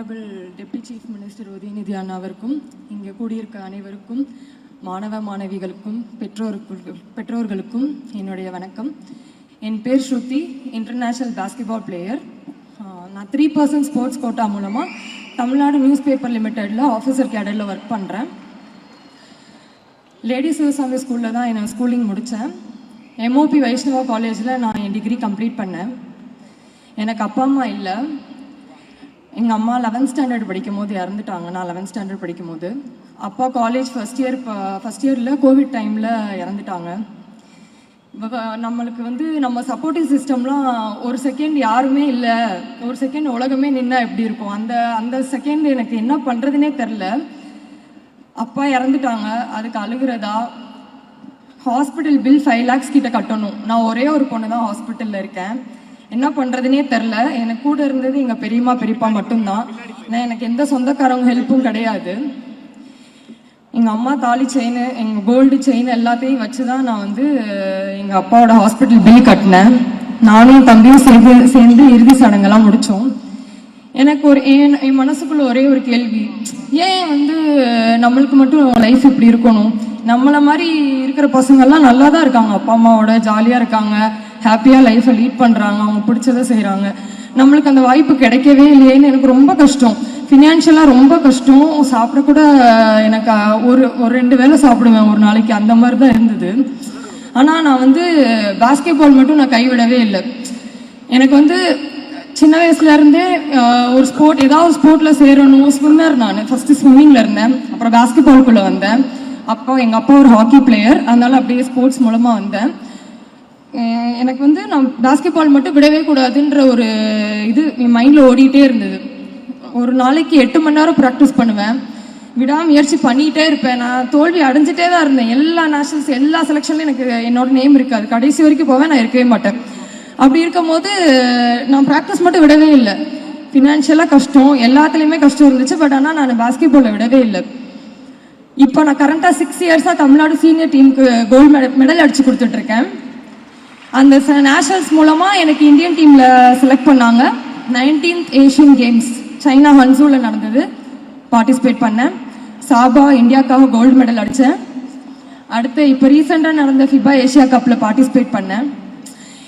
Honourable deputy chief minister Udhayanidhi அண்ணாவிற்கும் இங்கே கூடியிருக்க அனைவருக்கும் மாணவ மாணவிகளுக்கும் பெற்றோருக்கு பெற்றோர்களுக்கும் என்னுடைய வணக்கம். என் பேர் ஸ்ருதி இன்டர்நேஷ்னல் பாஸ்கெட்பால் பிளேயர் நான் த்ரீ பர்சன்ட் ஸ்போர்ட்ஸ் கோட்டா மூலமாக தமிழ்நாடு நியூஸ் பேப்பர் லிமிட்டெடில் ஆஃபீஸர் கேடரில் ஒர்க் பண்ணுறேன் லேடிஸ் சிவசாமி ஸ்கூலில் தான் என்னை ஸ்கூலிங் முடித்தேன் எம்ஓபி வைஷ்ணவா காலேஜில் நான் என் டிகிரி கம்ப்ளீட் பண்ணேன். எனக்கு அப்பா அம்மா இல்லை. எங்கள் அம்மா லெவன்த் ஸ்டாண்டர்ட் படிக்கும் போது இறந்துட்டாங்க. நான் லெவன்த் ஸ்டாண்டர்ட் படிக்கும் போது அப்பா காலேஜ் ஃபஸ்ட் இயர் ஃபஸ்ட் இயரில் கோவிட் டைமில் இறந்துட்டாங்க. நம்மளுக்கு வந்து நம்ம சப்போர்ட்டிவ் சிஸ்டம்லாம் ஒரு செகண்ட் யாருமே இல்லை. ஒரு செகண்ட் உலகமே நின்னா எப்படி இருக்கும்? அந்த அந்த செகண்ட் எனக்கு என்ன பண்ணுறதுனே தெரில. அப்பா இறந்துட்டாங்க. அதுக்கு அழுகிறதா? ஹாஸ்பிட்டல் பில் ஃபைவ் லேக்ஸ் கிட்ட கட்டணும். நான் ஒரே ஒரு பொண்ணு தான் ஹாஸ்பிட்டலில் இருக்கேன். என்ன பண்ணுறதுனே தெரில. எனக்கு கூட இருந்தது எங்கள் பெரியம்மா பெரியப்பா மட்டும்தான். நான் எனக்கு எந்த சொந்தக்காரங்க ஹெல்ப்பும் கிடையாது. எங்கள் அம்மா தாலி செயின் எங்கள் கோல்டு செயின் எல்லாத்தையும் வச்சு தான் நான் வந்து எங்கள் அப்பாவோட ஹாஸ்பிட்டல் பில் கட்டினேன். நானும் தம்பியும் சேர்ந்து சேர்ந்து இறுதி சடங்கெல்லாம் முடித்தோம் எனக்கு ஒரு என் என் மனசுக்குள்ள ஒரே ஒரு கேள்வி. ஏன் வந்து நம்மளுக்கு மட்டும் லைஃப் இப்படி இருக்கணும்? நம்மளை மாதிரி இருக்கிற பசங்கள்லாம் நல்லா தான் இருக்காங்க. அப்பா அம்மாவோட ஜாலியாக இருக்காங்க. ஹாப்பியாக லைஃப்பை லீட் பண்ணுறாங்க அவங்க பிடிச்சதை செய்கிறாங்க நம்மளுக்கு அந்த வாய்ப்பு கிடைக்கவே இல்லையேன்னு எனக்கு ரொம்ப கஷ்டம். ஃபினான்ஷியலாக ரொம்ப கஷ்டம். சாப்பிட கூட எனக்கு ஒரு ஒரு ரெண்டு வேளை சாப்பிடுவேன் ஒரு நாளைக்கு. அந்த மாதிரி தான் இருந்தது. ஆனால் நான் வந்து பாஸ்கெட் பால் மட்டும் நான் கைவிடவே இல்லை. எனக்கு வந்து சின்ன வயசுலேருந்தே ஒரு ஸ்போர்ட் ஏதாவது ஸ்போர்ட்டில் சேரணும். ஸ்விம்மர் நான். ஃபஸ்ட்டு ஸ்விம்மிங்ல இருந்தேன். அப்புறம் பாஸ்கெட் பால்குள்ளே வந்தேன். அப்பா எங்கள் அப்பா ஒரு ஹாக்கி பிளேயர் அதனால் அப்படியே ஸ்போர்ட்ஸ் மூலமாக வந்தேன். எனக்கு வந்து நான் பாஸ்கெட் பால் மட்டும் விடவே கூடாதுன்ற ஒரு இது என் மைண்டில் ஓடிட்டே இருந்தது. ஒரு நாளைக்கு எட்டு மணி நேரம் ப்ராக்டிஸ் பண்ணுவேன். விடாமுயற்சி பண்ணிகிட்டே இருப்பேன். நான் தோல்வி அடைஞ்சிட்டே தான் இருந்தேன். எல்லா நேஷனல்ஸ் எல்லா செலெக்ஷன்லையும் எனக்கு என்னோட நேம் இருக்காது. கடைசி வரைக்கும் போவேன் நான் இருக்கவே மாட்டேன். அப்படி இருக்கும்போது நான் ப்ராக்டிஸ் மட்டும் விடவே இல்லை. ஃபினான்ஷியலாக கஷ்டம் எல்லாத்துலேயுமே கஷ்டம் இருந்துச்சு. பட் ஆனால் நான் பாஸ்கெட் விடவே இல்லை. இப்போ நான் கரண்ட்டாக சிக்ஸ் இயர்ஸாக தமிழ்நாடு சீனியர் டீமுக்கு கோல்டு மெடல் மெடல் அடித்து கொடுத்துட்ருக்கேன் அந்த நேஷனல்ஸ் மூலமாக எனக்கு இந்தியன் டீமில் செலக்ட் பண்ணாங்க. நைன்டீன்த் ஏஷியன் கேம்ஸ் சைனா ஹன்சூவில் நடந்தது. பார்ட்டிசிபேட் பண்ணேன். சாபா இந்தியாவுக்காக கோல்டு மெடல் அடித்தேன் அடுத்து இப்போ ரீசெண்டாக நடந்த ஃபிபா ஏஷியா கப்பில் பார்ட்டிசிபேட் பண்ணேன்.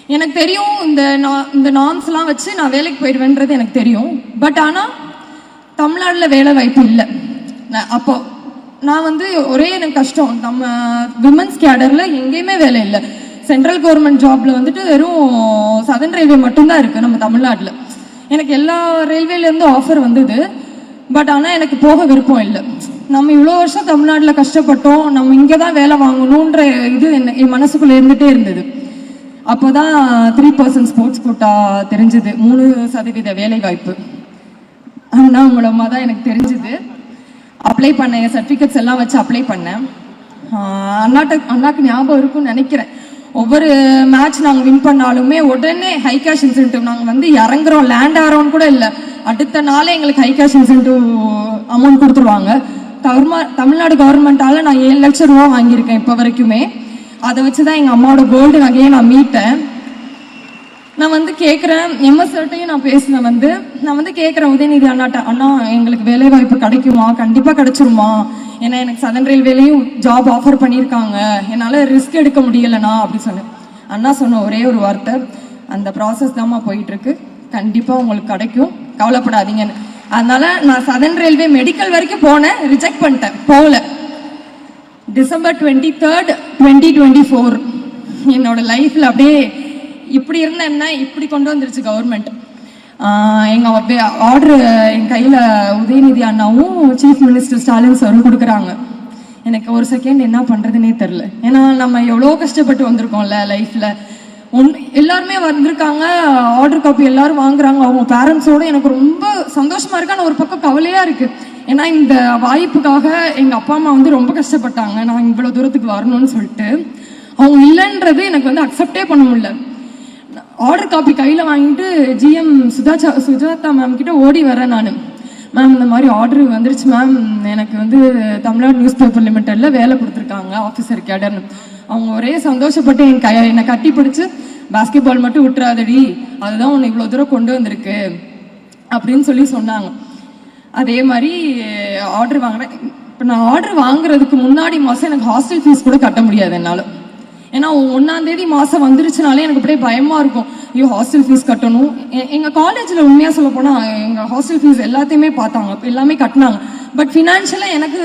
எனக்கு தெரியும் இந்த நா- இந்த நார்ம்ஸ்லாம் வச்சு நான் வேலைக்கு போயிடுவேன்றது எனக்கு தெரியும். பட் ஆனால் தமிழ்நாட்டில் வேலை வாய்ப்பு இல்லை. நான் அப்போ நான் வந்து ஒரே எனக்கு கஷ்டம். நம்ம விமன்ஸ் கேடரில் எங்கேயுமே வேலை இல்லை. சென்ட்ரல் கவர்மெண்ட் ஜாப்ல வந்துட்டு வெறும் சதன் ரயில்வே மட்டும்தான் இருக்கு நம்ம தமிழ்நாட்டில். எனக்கு எல்லா ரயில்வேலேருந்து ஆஃபர் வந்தது. பட் ஆனால் எனக்கு போக விருப்பம் இல்லை. நம்ம இவ்வளோ வருஷம் தமிழ்நாட்டில் கஷ்டப்பட்டோம். நம்ம இங்கே தான் வேலை வாங்கணுன்ற இது என்ன என் மனசுக்குள்ளே இருந்துகிட்டே இருந்தது. அப்போ தான் த்ரீ பர்சன்ட் ஸ்போர்ட்ஸ் கோட்டா தெரிஞ்சுது. மூணு சதவீத வேலைவாய்ப்பு அண்ணா மூலமாக தான் எனக்கு தெரிஞ்சுது. அப்ளை பண்ணேன். என் சர்டிஃபிகேட்ஸ் எல்லாம் வச்சு அப்ளை பண்ணேன். அண்ணாட்ட அண்ணாக்கு ஞாபகம் இருக்கும்னு நினைக்கிறேன். ஒவ்வொரு மேட்ச் நாங்கள் வின் பண்ணாலுமே உடனே ஹை கேஷ் இன்சென்டிவ் நாங்கள் வந்து இறங்குறோம். லேண்ட் ஆகிறோம் கூட இல்லை. அடுத்த நாளே எங்களுக்கு ஹை கேஷ் இன்சென்டிவ் அமௌண்ட் கொடுத்துருவாங்க. கவர்மெண்ட் தமிழ்நாடு கவர்மெண்ட்டால் நான் ஏழு லட்சம் ரூபா வாங்கியிருக்கேன் இப்போ வரைக்குமே. அதை வச்சு தான் எங்கள் அம்மாவோட கோல்டு நகையை நான் மீட்டேன். நான் வந்து கேட்குறேன் எம்எஸ்ஆர்ட்டையும் நான் பேசினேன் வந்து. நான் வந்து கேட்குறேன் உதயநிதி அண்ணாட்ட அண்ணா எங்களுக்கு வேலைவாய்ப்பு கிடைக்குமா? கண்டிப்பாக கிடைச்சிருமா? ஏன்னா எனக்கு சதன் ரயில்வேலையும் ஜாப் ஆஃபர் பண்ணியிருக்காங்க என்னால் ரிஸ்க் எடுக்க முடியலண்ணா அப்படி சொன்னேன். அண்ணா சொன்ன ஒரே ஒரு வார்த்தை அந்த ப்ராசஸ் தான்மா போயிட்டுருக்கு. கண்டிப்பாக உங்களுக்கு கிடைக்கும். கவலைப்படாதீங்கன்னு அதனால நான் சதன் ரயில்வே மெடிக்கல் வரைக்கும் போனேன் ரிஜெக்ட் பண்ணிட்டேன். போகல. December twenty third twenty twenty four என்னோட லைஃப்பில் அப்படியே இப்படி இருந்த என்ன இப்படி கொண்டு வந்துருச்சு கவர்மெண்ட் எங்கள் அப்படியே ஆர்டர் என் கையில் உதயநிதி அண்ணாவும் சீஃப் மினிஸ்டர் ஸ்டாலின் சாரும் கொடுக்குறாங்க. எனக்கு ஒரு செகண்ட் என்ன பண்ணுறதுனே தெரில ஏன்னா நம்ம எவ்வளோ கஷ்டப்பட்டு வந்திருக்கோம்ல லைஃப்பில் ஒன் எல்லாருமே வந்திருக்காங்க ஆர்டர் காப்பி எல்லாரும் வாங்குறாங்க. அவங்க பேரண்ட்ஸோட எனக்கு ரொம்ப சந்தோஷமா இருக்கு. ஆனால் ஒரு பக்கம் கவலையா இருக்கு. ஏன்னா இந்த வாய்ப்புக்காக எங்க அப்பா அம்மா வந்து ரொம்ப கஷ்டப்பட்டாங்க. நான் இவ்வளவு தூரத்துக்கு வரணும்னு சொல்லிட்டு. அவங்க இல்லைன்றது எனக்கு வந்து அக்செப்டே பண்ண முடியல. ஆர்டர் காப்பி கையில் வாங்கிட்டு ஜிஎம் சுதாச்சா சுஜாதா மேம் கிட்ட ஓடி வரேன் நான். மேம் இந்த மாதிரி ஆர்டர் வந்துருச்சு மேம் எனக்கு வந்து தமிழ்நாடு நியூஸ் பேப்பர் லிமிட்டெடில் வேலை கொடுத்துருக்காங்க ஆஃபீஸர் கேடர்னு அவங்க ஒரே சந்தோஷப்பட்டு என் கை என்னை கட்டி பிடிச்சி பாஸ்கெட் பால் மட்டும் விட்டுறாதடி. அதுதான் உன்னை இவ்வளோ தூரம் கொண்டு வந்திருக்கு அப்படின்னு சொல்லி சொன்னாங்க. அதே மாதிரி ஆர்டர் வாங்குறேன் இப்போ நான் ஆர்டர் வாங்குறதுக்கு முன்னாடி மாதம் எனக்கு ஹாஸ்டல் ஃபீஸ் கூட கட்ட முடியாது என்னால். ஏன்னா ஒன்னாம் தேதி மாதம் வந்துருச்சுனாலே எனக்கு அப்படியே பயமாக இருக்கும். ஐயோ ஹாஸ்டல் ஃபீஸ் கட்டணும். எங்க காலேஜில் உண்மையாக சொல்ல போனா எங்கள் ஹாஸ்டல் ஃபீஸ் எல்லாத்தையுமே பார்த்தாங்க. எல்லாமே கட்டினாங்க. பட் ஃபினான்ஷியலாக எனக்கு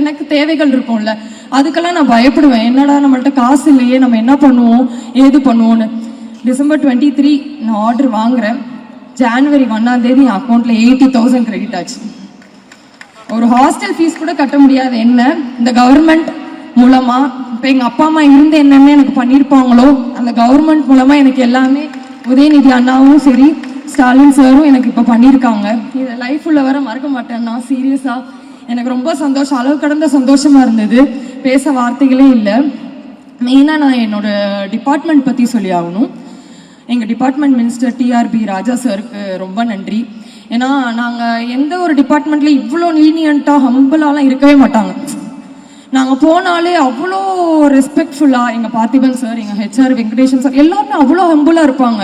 எனக்கு தேவைகள் இருக்கும்ல. அதுக்கெல்லாம் நான் பயப்படுவேன். என்னடா நம்மள்ட்ட காசு இல்லையே நம்ம என்ன பண்ணுவோம்? ஏது பண்ணுவோன்னு டிசம்பர் டுவெண்ட்டி த்ரீ நான் ஆர்டர் வாங்குறேன். ஜான்வரி ஒன்னாம் தேதி என் அக்கௌண்ட்டில் எயிட்டி தௌசண்ட் கிரெடிட் ஆச்சு. ஒரு ஹாஸ்டல் ஃபீஸ் கூட கட்ட முடியாது. என்ன? இந்த கவர்மெண்ட் மூலமா இப்போ எங்க அப்பா அம்மா இருந்து என்னென்ன எனக்கு பண்ணியிருப்பாங்களோ அந்த கவர்மெண்ட் மூலமா எனக்கு எல்லாமே உதயநிதி அண்ணாவும் சரி ஸ்டாலின் சாரும் எனக்கு இப்போ பண்ணியிருக்காங்க இதை லைஃப் உள்ள வர மறக்க மாட்டேன் நான் சீரியஸா எனக்கு ரொம்ப சந்தோஷம். அளவு கடந்த சந்தோஷமா இருந்தது. பேச வார்த்தைகளே இல்லை. மெயினாக நான் என்னோட டிபார்ட்மெண்ட் பற்றி சொல்லி ஆகணும். எங்கள் டிபார்ட்மெண்ட் மினிஸ்டர் டிஆர்பி ராஜா சாருக்கு ரொம்ப நன்றி. ஏன்னா நாங்கள் எந்த ஒரு டிபார்ட்மெண்ட்லேயும் இவ்வளோ லீனியண்ட்டாக ஹம்பிளாலாம் இருக்கவே மாட்டாங்க. நாங்கள் போனாலே அவ்வளோ ரெஸ்பெக்ட்ஃபுல்லாக எங்கள் பார்த்திபன் சார் எங்கள் ஹெச்ஆர் வெங்கடேஷன் சார் எல்லாருமே அவ்வளோ ஹம்புலாக இருப்பாங்க.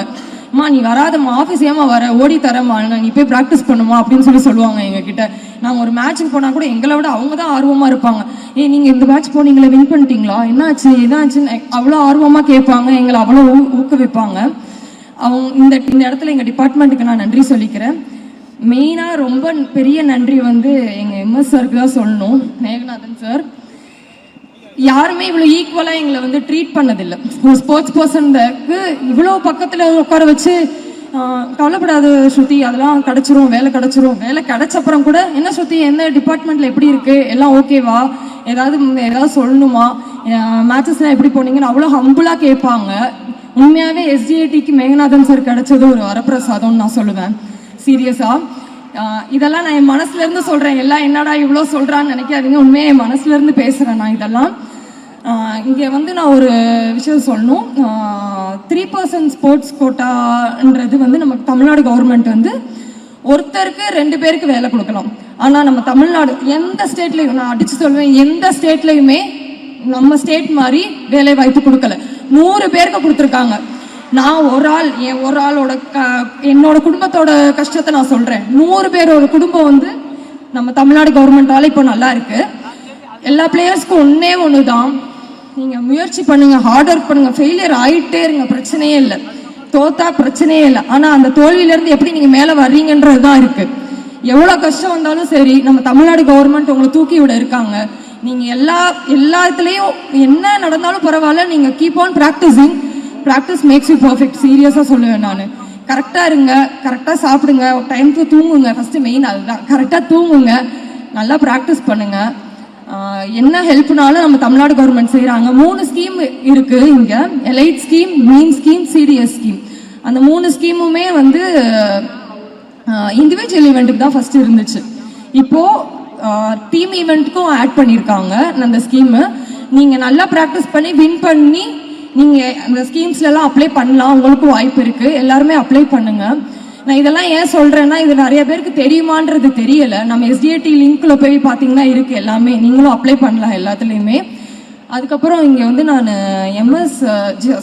அம்மா நீ வராதம்மா ஆஃபீஸ் ஏமா வர? ஓடி தரமா நீ போய் ப்ராக்டிஸ் பண்ணுமா? அப்படின்னு சொல்லி சொல்லுவாங்க எங்ககிட்ட. நாங்கள் ஒரு மேட்ச்சுக்கு போனால் கூட எங்களை விட அவங்க தான் ஆர்வமாக இருப்பாங்க. ஏ நீங்கள் இந்த மேட்ச் போனீங்களே வின் பண்ணிட்டீங்களா? என்னாச்சு என்னாச்சுன்னு அவ்வளோ ஆர்வமாக கேட்பாங்க எங்களை அவ்வளோ ஊ ஊக்குவிப்பாங்க. அவங்க இந்த இந்த இடத்துல எங்கள் டிபார்ட்மெண்ட்டுக்கு நான் நன்றி சொல்லிக்கிறேன். மெயினாக ரொம்ப பெரிய நன்றி வந்து எங்கள் எம்எஸ் சாருக்கு தான் சொல்லணும். மேகநாதன் சார் யாருமே இவ்வளோ ஈக்குவலாக எங்களை வந்து ட்ரீட் பண்ணதில்லை. ஒரு ஸ்போர்ட்ஸ் பர்சனுக்கு இவ்வளோ பக்கத்தில் உட்கார வச்சு கவலைப்படாத ஸ்ருதி அதெல்லாம் கிடச்சிரும் வேலை கிடச்சிரும். வேலை கிடைச்ச அப்புறம் கூட என்ன ஸ்ருதி எந்த டிபார்ட்மெண்ட்டில் எப்படி இருக்குது எல்லாம் ஓகேவா ஏதாவது ஏதாவது சொல்லணுமா? மேட்சஸ்லாம் எப்படி போனீங்கன்னு அவ்வளோ ஹம்புளாக கேட்பாங்க. உண்மையாகவே எஸ்டிஐடிக்கு மேகநாதன் சார் கிடைச்சது ஒரு வரப்பிரசாதம்னு நான் சொல்லுவேன். சீரியஸாக இதெல்லாம் நான் என் மனசுலேருந்து இருந்து எல்லாம் என்னடா இவ்வளோ சொல்கிறான்னு நினைக்காதீங்க. உண்மையாக என் மனசுலேருந்து இருந்து நான் இதெல்லாம். இங்கே வந்து நான் ஒரு விஷயம் சொல்லணும். த்ரீ பர்சன்ட் ஸ்போர்ட்ஸ் கோட்டான்றது வந்து நமக்கு தமிழ்நாடு கவர்மெண்ட் வந்து ஒருத்தருக்கு ரெண்டு பேருக்கு வேலை கொடுக்கலாம் ஆனால் நம்ம தமிழ்நாடு எந்த ஸ்டேட்லையும் நான் அடித்து சொல்லுவேன் எந்த ஸ்டேட்லையுமே நம்ம ஸ்டேட் மாதிரி வேலை வாய்ப்பு கொடுக்கல. நூறு பேருக்கு கொடுத்துருக்காங்க. நான் ஒரு ஆள் என் ஒரு ஆளோட க என்னோட குடும்பத்தோட கஷ்டத்தை நான் சொல்கிறேன் நூறு பேரோட குடும்பம் வந்து நம்ம தமிழ்நாடு கவர்மெண்ட்டால் இப்போ நல்லா இருக்கு. எல்லா பிளேயர்ஸ்க்கும் ஒன்றே ஒன்று தான் நீங்கள் முயற்சி பண்ணுங்கள் ஹார்ட் ஒர்க் பண்ணுங்கள் ஃபெயிலியர் ஆகிட்டே இருங்க பிரச்சனையே இல்லை. தோத்தா பிரச்சனையே இல்லை. ஆனால் அந்த தோல்வியிலேருந்து எப்படி நீங்கள் மேலே வர்றீங்கன்றது தான் இருக்குது எவ்வளோ கஷ்டம் வந்தாலும் சரி நம்ம தமிழ்நாடு கவர்மெண்ட் உங்களை தூக்கி விட இருக்காங்க. நீங்கள் எல்லா எல்லாத்துலேயும் என்ன நடந்தாலும் பரவாயில்ல நீங்கள் keep on practising practice makes you perfect சீரியஸாக சொல்லுவேன் நான். கரெக்டாக இருங்க கரெக்டாக சாப்பிடுங்க. டைம்க்கு தூங்குங்க. ஃபஸ்ட்டு மெயின் அதுதான். கரெக்டாக தூங்குங்க. நல்லா ப்ராக்டிஸ் பண்ணுங்கள் என்ன ஹெல்ப்னாலும் நம்ம தமிழ்நாடு கவர்மெண்ட் செய்கிறாங்க மூணு ஸ்கீம் இருக்கு இங்க. Elite scheme mean scheme CDS scheme அந்த மூணு ஸ்கீமுமே வந்து இண்டிவிஜுவல் ஈவெண்ட்டுக்கு தான் ஃபர்ஸ்ட் இருந்துச்சு. இப்போ டீம் ஈவெண்ட்டுக்கும் ஆட் பண்ணியிருக்காங்க அந்த ஸ்கீமு நீங்கள் நல்லா ப்ராக்டிஸ் பண்ணி வின் பண்ணி நீங்கள் அந்த ஸ்கீம்ஸ்லாம் அப்ளை பண்ணலாம். உங்களுக்கும் வாய்ப்பு இருக்குது எல்லாருமே அப்ளை பண்ணுங்கள் நான் இதெல்லாம் ஏன் சொல்றேன்னா இது நிறைய பேருக்கு தெரியுமான்றது தெரியல. நம்ம எஸ்டிஏடி லிங்க்ல போய் பாத்தீங்கன்னா இருக்கு எல்லாமே. நீங்களும் அப்ளை பண்ணலாம் எல்லாத்துலயுமே. அதுக்கப்புறம் இங்க வந்து நான் MS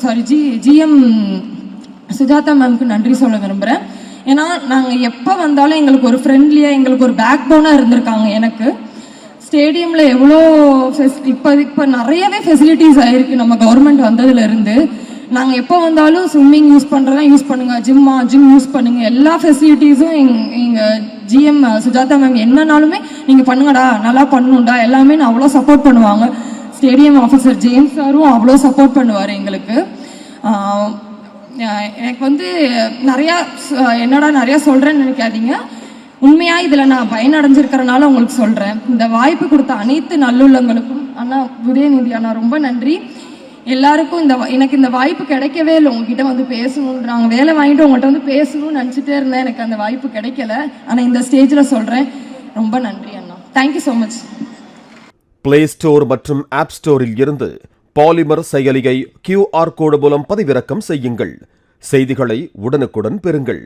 sorry G GM Sujatha மேம்க்கு நன்றி சொல்ல விரும்புறேன். ஏன்னா நாங்கள் எப்போ வந்தாலும் எங்களுக்கு ஒரு ஃப்ரெண்ட்லியாக எங்களுக்கு ஒரு பேக் போனாக இருந்திருக்காங்க எனக்கு. ஸ்டேடியமில் எவ்வளோ ஃபெஸ் இப்போ இப்போ நிறையவே ஃபெசிலிட்டிஸ் ஆகிருக்கு நம்ம கவர்மெண்ட் வந்ததுலேருந்து நாங்கள் எப்போ வந்தாலும் ஸ்விம்மிங் யூஸ் பண்ணுறதா யூஸ் பண்ணுங்கள் ஜிம்மா ஜிம் யூஸ் பண்ணுங்கள் எல்லா ஃபெசிலிட்டிஸும் எங் எங்கள் ஜிஎம் சுஜாதா மேம் என்னனாலுமே நீங்கள் பண்ணுங்கடா. நல்லா பண்ணுண்டா எல்லாமே நான் அவ்வளோ சப்போர்ட் பண்ணுவாங்க. ஸ்டேடியம் ஆஃபீஸர் ஜேம்ஸ் சாரும் அவ்வளோ சப்போர்ட் பண்ணுவார் எங்களுக்கு. எனக்கு வந்து நிறையா என்னடா நிறையா சொல்கிறேன்னு நினைக்காதீங்க. உண்மையாக இதில் நான் பயனடைஞ்சிருக்கிறனால உங்களுக்கு சொல்கிறேன் இந்த வாய்ப்பு கொடுத்த அனைத்து நல்லுள்ளங்களுக்கும் அண்ணா உதயநிதி அண்ணா ரொம்ப நன்றி. எல்லாருக்கும் இந்த எனக்கு இந்த வாய்ப்பு கிடைக்கவே இல்லை. உங்ககிட்ட வந்து பேசணுன்றாங்க. வேலை வாங்கிட்டு உங்கள்கிட்ட வந்து பேசணும்னு நினச்சிட்டே இருந்தேன். எனக்கு அந்த வாய்ப்பு கிடைக்கல. ஆனால் இந்த ஸ்டேஜில் சொல்கிறேன் ரொம்ப நன்றி அண்ணா. Thank you so much play store மற்றும் ஆப் ஸ்டோரில் இருந்து பாலிமர் செயலியை கியூஆர் கோடு மூலம் பதிவிறக்கம் செய்யுங்கள். செய்திகளை உடனுக்குடன் பெறுங்கள்.